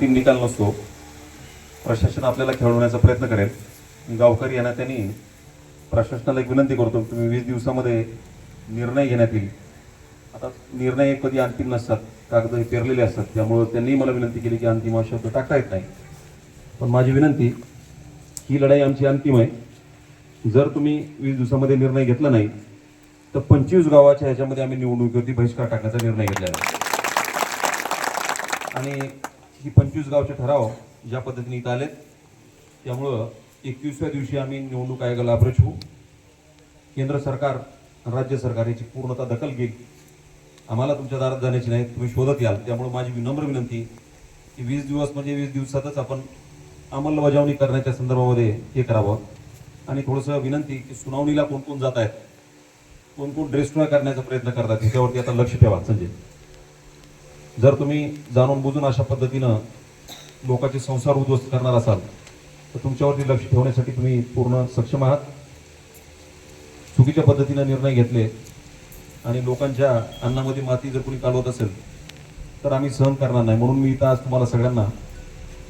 तीन निकाल नसतो. प्रशासन आपल्याला खेळवण्याचा प्रयत्न करेल. गावकरी यांना त्यांनी प्रशासनाला एक विनंती करतो तुम्ही वीस दिवसामध्ये निर्णय घेण्यात येईल. आता निर्णय कधी अंतिम नसतात कागद हे पेरलेले असतात त्यामुळं त्यांनी मला विनंती केली की अंतिम हा शब्द टाकता येत नाही. पण माझी विनंती ही लढाई आमची अंतिम आहे. जर तुम्ही वीस दिवसामध्ये निर्णय घेतला नाही तर पंचवीस गावाच्या ह्याच्यामध्ये आम्ही निवडणुकीवरती बहिष्कार टाकण्याचा निर्णय घेतलेला आहे. आणि ही पंचवीस गावचे ठराव ज्या पद्धतीने इथं आलेत. त्यामुळं एकवीसव्या दिवशी आम्ही निवडणूक आयोगाला अप्रोच होऊ. केंद्र सरकार राज्य सरकार याची पूर्णतः दखल घेईल. आम्हाला तुमच्या दारात जाण्याची नाही तुम्ही शोधत याल. त्यामुळे माझी विनम्र विनंती की वीस दिवस म्हणजे वीस दिवसातच आपण अंमलबजावणी करण्याच्या संदर्भामध्ये हे करावं. आणि थोडंसं विनंती की सुनावणीला कोण कोण जात आहेत? कोण कोण ड्रेस्ट्रॉय करण्याचा प्रयत्न करतात? त्याच्यावरती आता लक्ष ठेवा संजय. जर तुम्ही जाणून बुजून अशा पद्धतीनं लोकांचे संसार उद्ध्वस्त करणार असाल तर तुमच्यावरती लक्ष ठेवण्यासाठी तुम्ही पूर्ण सक्षम आहात. चुकीच्या पद्धतीनं निर्णय घेतले आणि लोकांच्या अन्नामध्ये माती जर कोणी कालवत असेल तर आम्ही सहन करणार नाही. म्हणून मी इथं आज तुम्हाला सगळ्यांना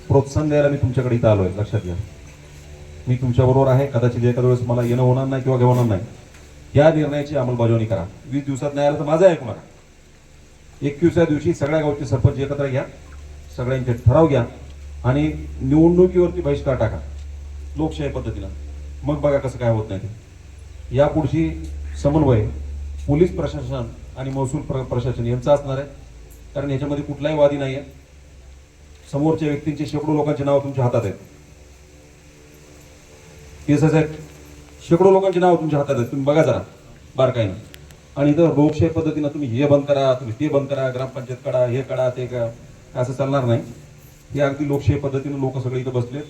प्रोत्साहन द्यायला मी तुमच्याकडे इथं आलो आहे लक्षात घ्या. मी तुमच्याबरोबर आहे. कदाचित एखाद्या वेळेस मला येणं होणार नाही किंवा होणार नाही. या निर्णयाची अंमलबजावणी करा. वीस दिवसात नाही आलं तर माझं ऐकू नका. एकवीसव्या दिवशी सगळ्या गावचे सरपंच एकत्र घ्या सगळ्यांचे ठराव घ्या आणि निवडणुकीवरती बहिष्कार टाका लोकशाही पद्धतीला मग बघा कसं काय होत नाही ते. यापुढची समन्वय पोलीस प्रशासन आणि महसूल प्र प्रशासन यांचा असणार आहे. कारण याच्यामध्ये कुठलाही वादी नाही आहे समोरच्या व्यक्तींचे शेकडो लोकांचे नाव तुमच्या हातात आहेत. केस साहेब शेकडो लोकांची नाव तुमच्या हातात आहेत. तुम्ही बघा जरा बारकाईनं. आणि इथं लोकशाही पद्धतीनं तुम्ही हे बंद करा तुम्ही ते बंद करा ग्रामपंचायत काढा हे काढा ते का असं चालणार नाही. हे अगदी लोकशाही पद्धतीनं लोक सगळे इथं बसले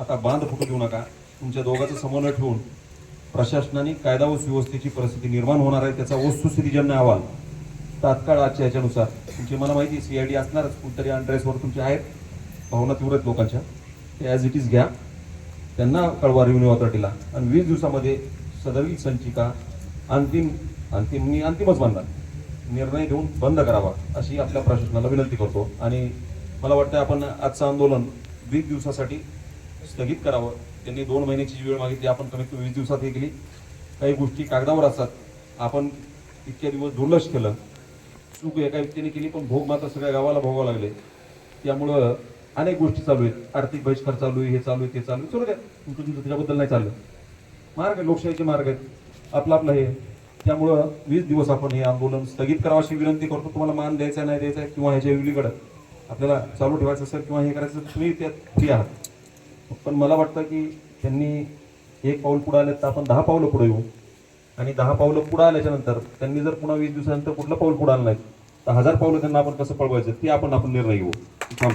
आता बांध फुटू देऊ नका. तुमच्या दोघांचं समन्वय ठेवून प्रशासनाने कायदा व सुव्यवस्थेची परिस्थिती निर्माण होणार आहे त्याचा वस्तुस्थितीजन्य अहवाल तात्काळ आजच्या ह्याच्यानुसार तुमची मला माहिती सी आय डी असणारच कुठतरी अँड्रेसवर तुमचे आहेत. भावना तीव्र आहेत लोकांच्या. ते ॲज इट इज घ्या. त्यांना कळवा रेव्हन्यू ऑथॉरिटीला आणि वीस दिवसामध्ये सदरील संचिका अंतिम अंतिम मी अंतिमच म्हणणार निर्णय घेऊन बंद करावा अशी आपल्या प्रशासनाला विनंती करतो. आणि मला वाटतं आपण आजचं आंदोलन वीस दिवसासाठी स्थगित करावं. त्यांनी दोन महिन्याची जी वेळ मागितली आपण कमीत कमी वीस दिवसात हे केली. काही गोष्टी कागदावर असतात. आपण इतक्या दिवस दुर्लक्ष केलं. चूक एका व्यक्तीने केली पण भोग मात्र सगळ्या गावाला भोगावं लागले. त्यामुळं अनेक गोष्टी चालू आहेत. आर्थिक बहिष्कार चालू आहे हे चालू आहे ते चालू आहे. चलो द्या. तुमचं तुमचं त्याच्याबद्दल नाही चाललं. मार्ग आहे लोकशाहीचे मार्ग आहेत. आपलं आपलं हे त्यामुळं वीस दिवस आपण हे आंदोलन स्थगित करावं अशी विनंती करतो. तुम्हाला मान द्यायचा नाही द्यायचा आहे किंवा ह्याच्या विलीकडं आपल्याला चालू ठेवायचं असेल किंवा हे करायचं तुम्ही त्यात फ्री आहात. पण मला वाटतं की त्यांनी एक पाऊल पुढं आलं तर आपण दहा पावलं पुढे येऊ. आणि दहा पावलं पुढं आल्याच्यानंतर त्यांनी जर पुन्हा वीस दिवसानंतर कुठलं पाऊल पुढं आलं नाही तर हजार पावलं त्यांना आपण कसं पळवायचं ते आपण आपण निर्णय घेऊ. थांब.